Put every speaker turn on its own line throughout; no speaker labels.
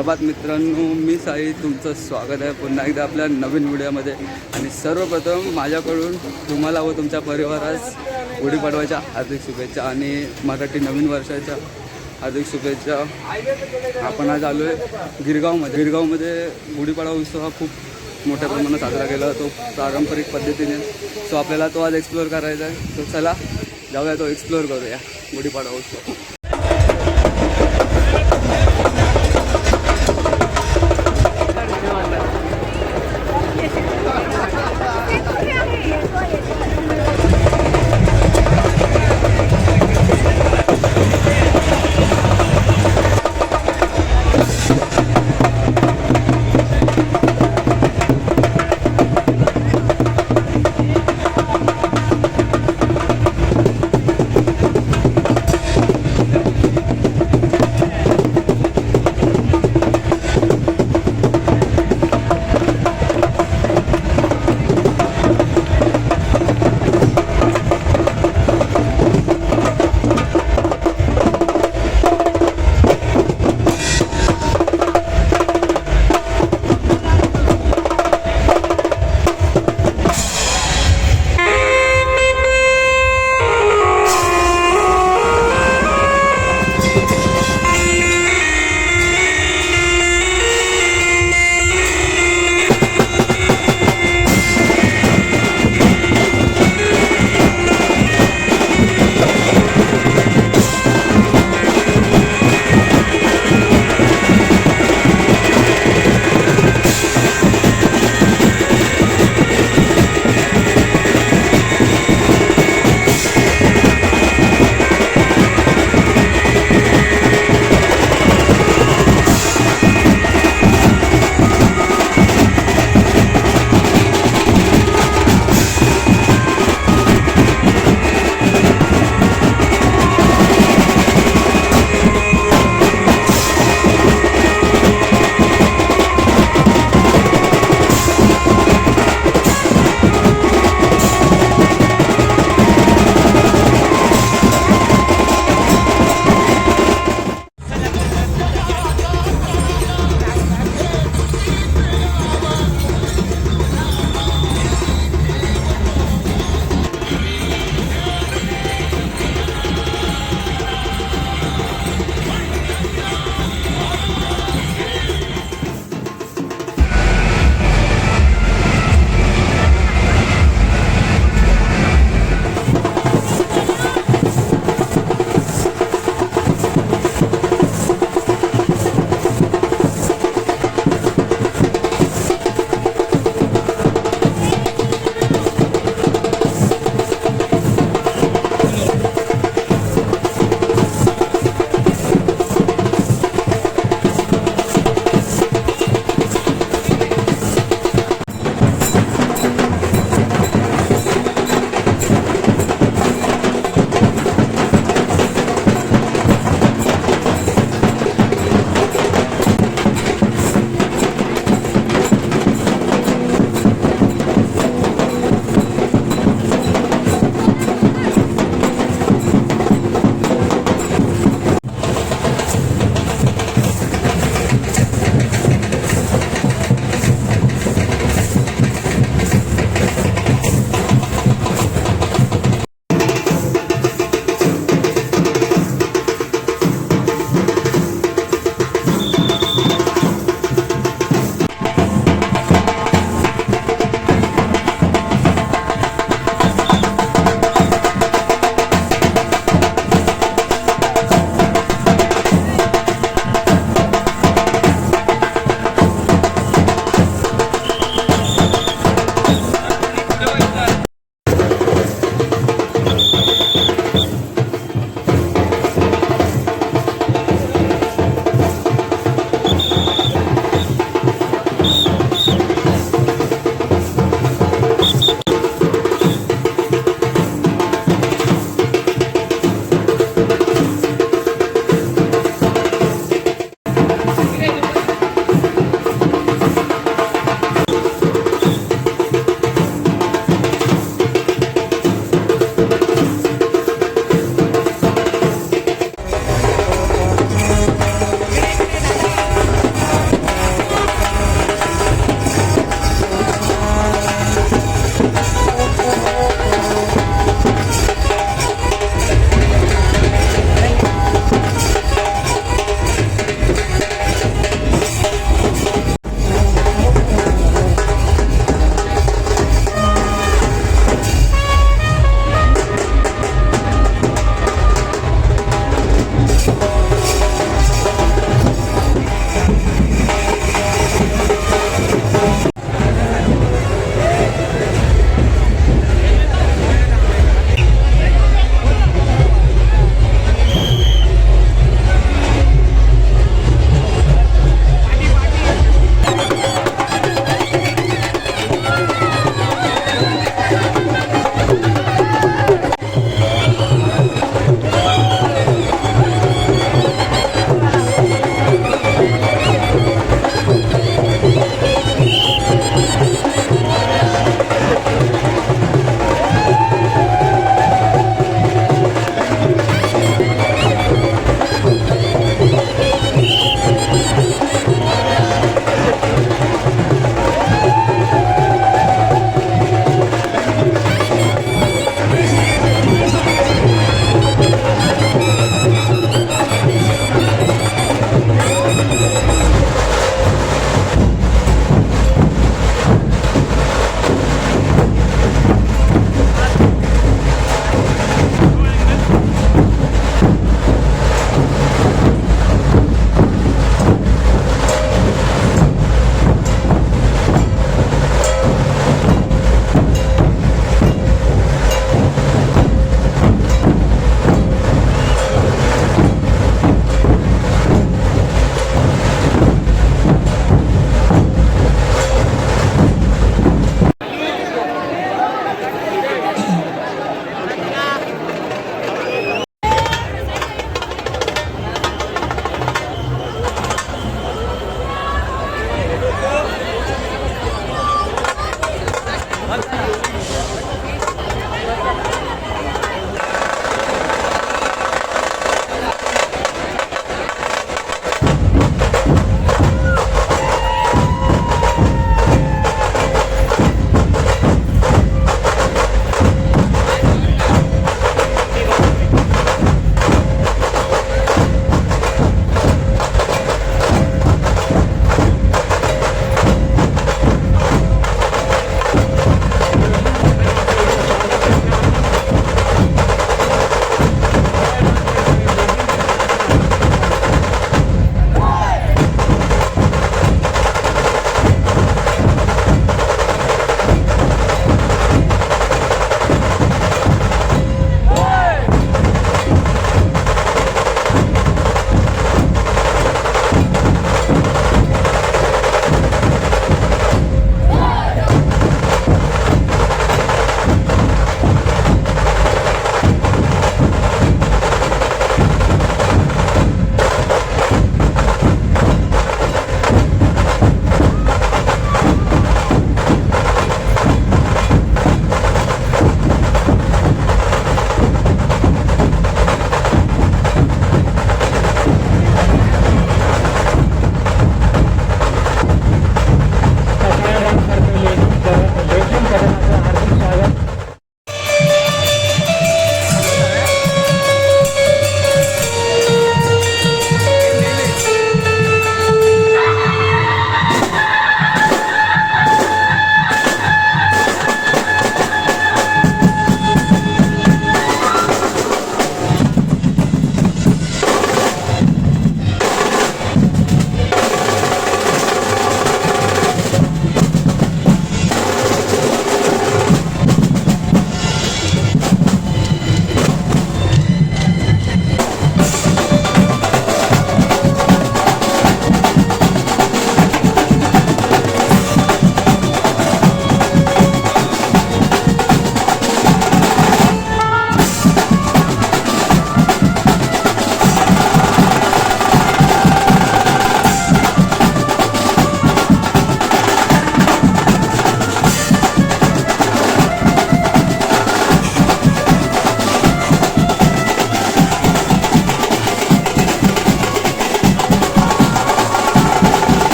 प्रभात मित्रांनो मी साई तुमचं स्वागत आहे. पुन्हा एकदा आपल्या नवीन व्हिडिओमध्ये. आणि सर्वप्रथम माझ्याकडून तुम्हाला व तुमच्या परिवारास गुढीपाडवाच्या हार्दिक शुभेच्छा आणि मराठी नवीन वर्षाच्या हार्दिक शुभेच्छा. आपण आज आलो आहे गिरगावमध्ये. गिरगावमध्ये गुढीपाडवा उत्सव हा खूप मोठ्या प्रमाणात साजरा केला जातो. पारंपरिक पद्धतीने. सो आपल्याला तो आज एक्सप्लोअर करायचा आहे. तो चला जाऊया तो एक्सप्लोअर करूया गुढीपाडवा उत्सव.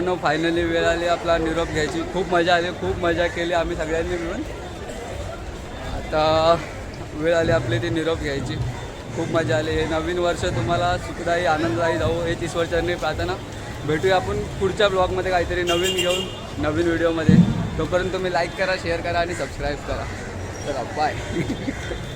मित्रांनो फायनली वेळ आली. आपला निरोप घ्यायची. खूप मजा आली. खूप मजा केली आम्ही सगळ्यांनी मिळून. आता वेळ आली आपली ती निरोप घ्यायची. खूप मजा आली. हे नवीन वर्ष तुम्हाला सुखदायी आनंददायी जाऊ हे तीस वर्षांनी प्रार्थना. भेटूया आपण पुढच्या ब्लॉगमध्ये काहीतरी नवीन घेऊन नवीन व्हिडिओमध्ये. तोपर्यंत तुम्ही लाईक करा शेअर करा आणि सबस्क्राईब करा. चला बाय